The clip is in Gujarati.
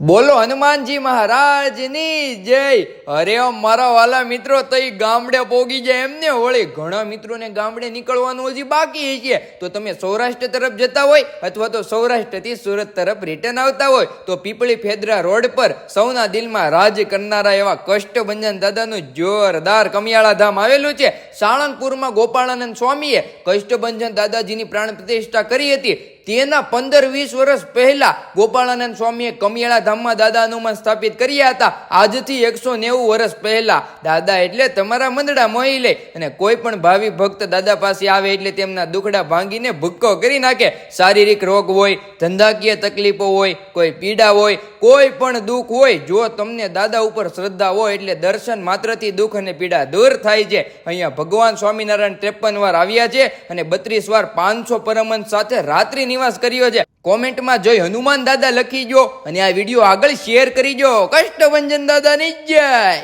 બોલો હનુમાનજી મહારાજની જય. અરે મારા વાલા મિત્રો, તો ગામડે પોગી જાય એમને. વળી ઘણા મિત્રોને ગામડે નીકળવાનું હજી બાકી છે તો તમે સૌરાષ્ટ્ર તરફ જતા હોય અથવા તો સૌરાષ્ટ્રથી સુરત તરફ રિટર્ન આવતા હોય, તો પીપળી ફેદરા રોડ પર સૌના દિલમાં રાજ કરનારા એવા કષ્ટભંજન દાદાનું જોરદાર કમિયાળા ધામ આવેલું છે. સાળંગપુરમાં ગોપાળાનંદ સ્વામીએ કષ્ટભંજન દાદાજીની પ્રાણ પ્રતિષ્ઠા કરી હતી. તેના પંદર વીસ વર્ષ પહેલા ગોપાળાનંદ સ્વામીએ કમિયાળા ધામમાં દાદા હનુમાન સ્થાપિત કર્યા હતા. આજથી એકસો નેવું વર્ષ પહેલા. દાદા એટલે તમારા મંદડા મોહી લે. અને કોઈ પણ ભાવિ ભક્ત દાદા પાસે આવે એટલે તેમના દુખડા ભાંગીને ભૂક્કો કરી નાખે. શારીરિક રોગ હોય, ધંધાકીય તકલીફો હોય, કોઈ પીડા હોય, કોઈ પણ દુઃખ હોય, જો તમને દાદા ઉપર શ્રદ્ધા હોય એટલે દર્શન માત્રથી દુઃખ અને પીડા દૂર થાય છે. અહીંયા ભગવાન સ્વામિનારાયણ ત્રેપન વાર આવ્યા છે અને બત્રીસ વાર પાંચસો પરમંશ સાથે રાત્રિ નિવાસ કર્યો છે. કોમેન્ટમાં જોઈ હનુમાન દાદા લખી જો અને આ વીડિયો આગળ શેર કરી જો કષ્ટભંજન દાદાની જય!